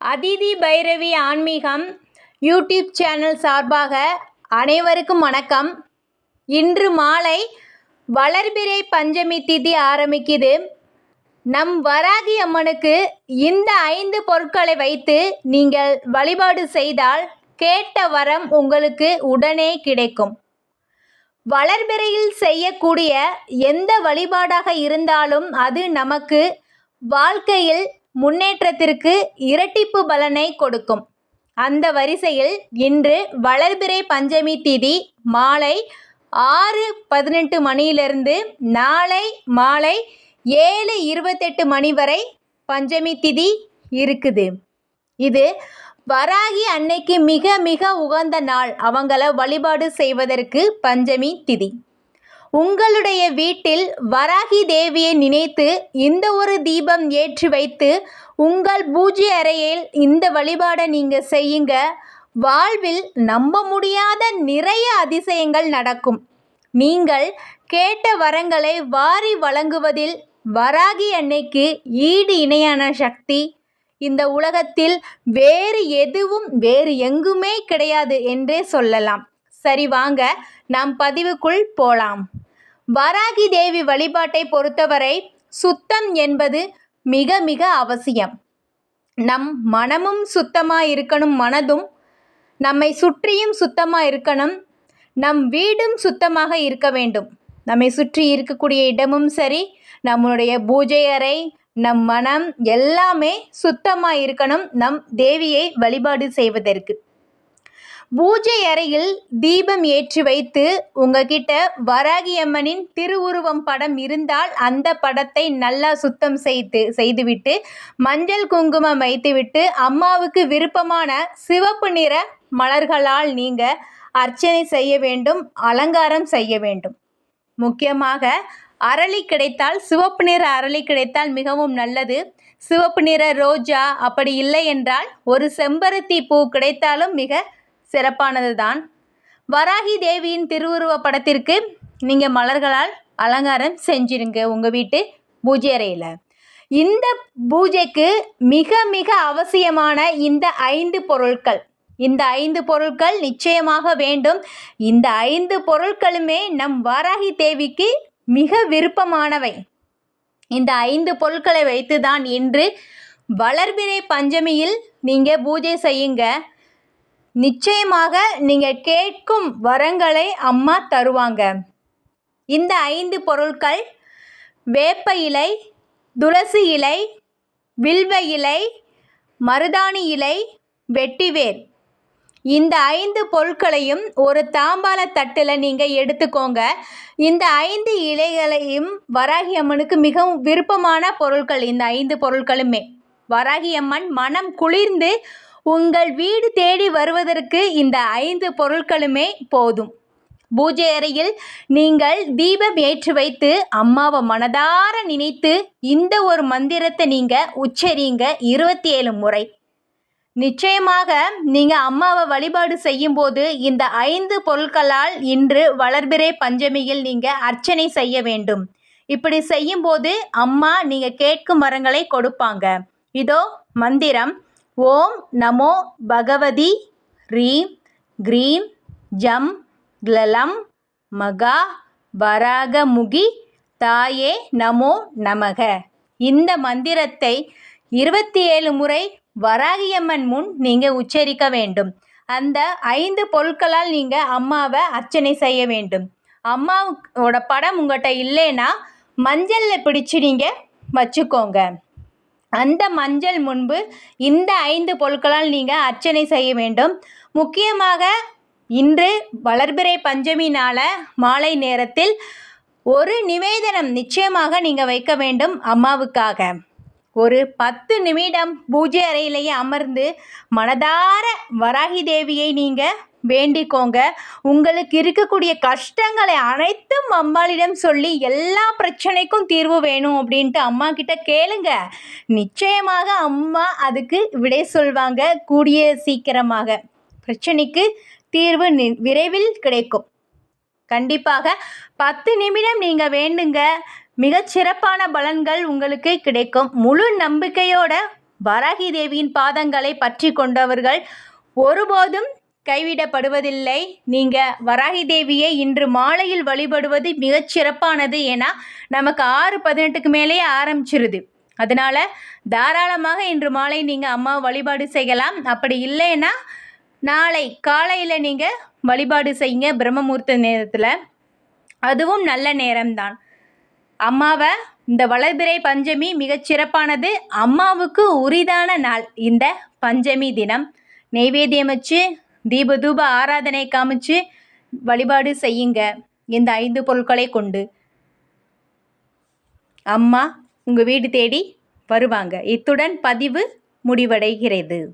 அதிதி பைரவி ஆன்மீகம் YouTube channel சார்பாக அனைவருக்கும் வணக்கம். இன்று மாலை வளர்பிறை பஞ்சமி திதி ஆரம்பிக்குது. நம் வராகி அம்மனுக்கு இந்த ஐந்து பொருட்களை வைத்து நீங்கள் வழிபாடு செய்தால் கேட்ட வரம் உங்களுக்கு உடனே கிடைக்கும். வளர்பிறையில் செய்யக்கூடிய எந்த வழிபாடாக இருந்தாலும் அது நமக்கு வாழ்க்கையில் முன்னேற்றத்திற்கு இரட்டிப்பு பலனை கொடுக்கும். அந்த வரிசையில் இன்று வளர்பிறை பஞ்சமி திதி மாலை ஆறு பதினெட்டு மணியிலிருந்து நாளை மாலை ஏழு இருபத்தெட்டு மணி வரை பஞ்சமி திதி இருக்குது. இது வராகி அன்னைக்கு மிக மிக உகந்த நாள். அவங்கள வழிபாடு செய்வதற்கு பஞ்சமி திதி. உங்களுடைய வீட்டில் வராகி தேவியை நினைத்து இந்த ஒரு தீபம் ஏற்றி வைத்து உங்கள் பூஜை அறையில் இந்த வழிபாடை நீங்கள் செய்யுங்க. வாழ்வில் நம்ப முடியாத நிறைய அதிசயங்கள் நடக்கும். நீங்கள் கேட்ட வரங்களை வாரி வழங்குவதில் வராகி அன்னைக்கு ஈடு இணையான சக்தி. இந்த உலகத்தில் வேறு எதுவும் வேறு எங்குமே கிடையாது என்றே சொல்லலாம். சரி வாங்க நாம் பதிவுக்குள் போலாம். வராகி தேவி வழிபாட்டை பொறுத்தவரை சுத்தம் என்பது மிக மிக அவசியம். நம் மனமும் சுத்தமாக இருக்கணும் மனதும் நம்மை சுற்றியும் சுத்தமாக இருக்கணும். நம் வீடும் சுத்தமாக இருக்க வேண்டும். நம்மை சுற்றி இருக்கக்கூடிய இடமும் சரி நம்மளுடைய பூஜை அறை நம் மனம் எல்லாமே சுத்தமாக இருக்கணும். நம் தேவியை வழிபாடு செய்வதற்கு. பூஜை அறையில் தீபம் ஏற்றி வைத்து உங்ககிட்ட வராகி அம்மனின் திருவுருவம் படம் இருந்தால் அந்த படத்தை நல்லா சுத்தம் செய்து செய்துவிட்டு மஞ்சள் குங்குமம் வைத்துவிட்டு அம்மாவுக்கு விருப்பமான சிவப்பு நிற மலர்களால் நீங்கள் அர்ச்சனை செய்ய வேண்டும் அலங்காரம் செய்ய வேண்டும். முக்கியமாக அரளி கிடைத்தால் சிவப்பு நிற அரளி கிடைத்தால் மிகவும் நல்லது. சிவப்பு நிற ரோஜா அப்படி இல்லை என்றால் ஒரு செம்பருத்தி பூ கிடைத்தாலும் மிக சிறப்பானது தான் வராகி தேவியின் திருவுருவ படத்திற்கு நீங்கள் மலர்களால் அலங்காரம் செஞ்சிருங்க உங்கள் வீட்டு பூஜை அறையில் இந்த பூஜைக்கு மிக மிக அவசியமான இந்த ஐந்து பொருட்கள் இந்த ஐந்து பொருட்கள் நிச்சயமாக வேண்டும். இந்த ஐந்து பொருட்களுமே நம் வராகி தேவிக்கு மிக விருப்பமானவை. இந்த ஐந்து பொருட்களை வைத்து தான் இன்று வளர்பிறை பஞ்சமியில் நீங்கள் பூஜை செய்யுங்க. நிச்சயமாக நீங்கள் கேட்கும் வரங்களை அம்மா தருவாங்க. இந்த ஐந்து பொருட்கள் வேப்ப இலை துளசி இலை வில்வ இலை மருதாணி இலை வெட்டிவேர் இந்த ஐந்து பொருட்களையும் ஒரு தாம்பால தட்டில் நீங்கள் எடுத்துக்கோங்க. இந்த ஐந்து இலைகளையும் வராகி அம்மனுக்கு மிகவும் விருப்பமான பொருட்கள் இந்த ஐந்து பொருட்களுமே. வராகி அம்மன் மனம் குளிர்ந்து உங்கள் வீடு தேடி வருவதற்கு இந்த ஐந்து பொருட்களுமே போதும். பூஜை அறையில் நீங்கள் தீபம் ஏற்றி வைத்து அம்மாவை மனதார நினைத்து இந்த ஒரு மந்திரத்தை நீங்கள் உச்சரிங்க இருபத்தி ஏழு முறை. நிச்சயமாக நீங்கள் அம்மாவை வழிபாடு செய்யும்போது இந்த ஐந்து பொருட்களால் இன்று வளர்பிறை பஞ்சமியில் நீங்கள் அர்ச்சனை செய்ய வேண்டும். இப்படி செய்யும்போது அம்மா நீங்கள் கேட்கும் மரங்களை கொடுப்பாங்க. இதோ மந்திரம். ஓம் நமோ பகவதி ரீம் க்ரீம் ஜம் க்ளலம் மகா வராகமுகி தாயே நமோ நமக. இந்த மந்திரத்தை இருபத்தி ஏழு முறை வராகியம்மன் முன் நீங்கள் உச்சரிக்க வேண்டும். அந்த ஐந்து பொருட்களால் நீங்கள் அம்மாவை அர்ச்சனை செய்ய வேண்டும். அம்மாவோட படம் உங்கள்கிட்ட இல்லைன்னா மஞ்சளில் பிடிச்சி நீங்கள் வச்சுக்கோங்க. அந்த மஞ்சள் முன்பு இந்த ஐந்து பொருட்களால் நீங்கள் அர்ச்சனை செய்ய வேண்டும். முக்கியமாக இன்று வளர்பிறை பஞ்சமி நாள மாலை நேரத்தில் ஒரு நிவேதனம் நிச்சயமாக நீங்கள் வைக்க வேண்டும் அம்மாவுக்காக. ஒரு பத்து நிமிடம் பூஜை அறையிலேயே அமர்ந்து மனதார வராகி தேவியை நீங்கள் வேண்டிக்கோங்க. உங்களுக்கு இருக்கக்கூடிய கஷ்டங்களை அனைத்தும் அம்மாளிடம் சொல்லி எல்லா பிரச்சனைக்கும் தீர்வு வேணும் அப்படின்ட்டு அம்மா கிட்ட கேளுங்க. நிச்சயமாக அம்மா அதுக்கு விடை சொல்வாங்க. கூடிய சீக்கிரமாக. பிரச்சனைக்கு தீர்வு விரைவில் கிடைக்கும். கண்டிப்பாக பத்து நிமிடம் நீங்கள் வேண்டுங்க. மிகச்சிறப்பான பலன்கள் உங்களுக்கு கிடைக்கும். முழு நம்பிக்கையோட வராகி தேவியின் பாதங்களை பற்றி கொண்டவர்கள் ஒருபோதும் கைவிடப்படுவதில்லை. நீங்கள் வராகி தேவியை இன்று மாலையில் வழிபடுவது மிகச் சிறப்பானது ஏன்னா நமக்கு ஆறு பதினெட்டுக்கு மேலேயே ஆரம்பிச்சிருது. அதனால் தாராளமாக இன்று மாலை நீங்கள் அம்மா வழிபாடு செய்யலாம். அப்படி இல்லைன்னா நாளை காலையில் நீங்கள் வழிபாடு செய்யுங்க பிரம்மமூர்த்த நேரத்தில். அதுவும் நல்ல நேரம்தான். அம்மாவை இந்த வளர்பிறை பஞ்சமி மிகச் சிறப்பானது. அம்மாவுக்கு உரிதான நாள் இந்த பஞ்சமி தினம். நெய்வேத்தியம் வச்சு தீபதூப ஆராதனை காமிச்சு வழிபாடு செய்யுங்க. இந்த ஐந்து பொருட்களை கொண்டு. அம்மா உங்கள் வீடு தேடி வருவாங்க. இத்துடன் பதிவு முடிவடைகிறது.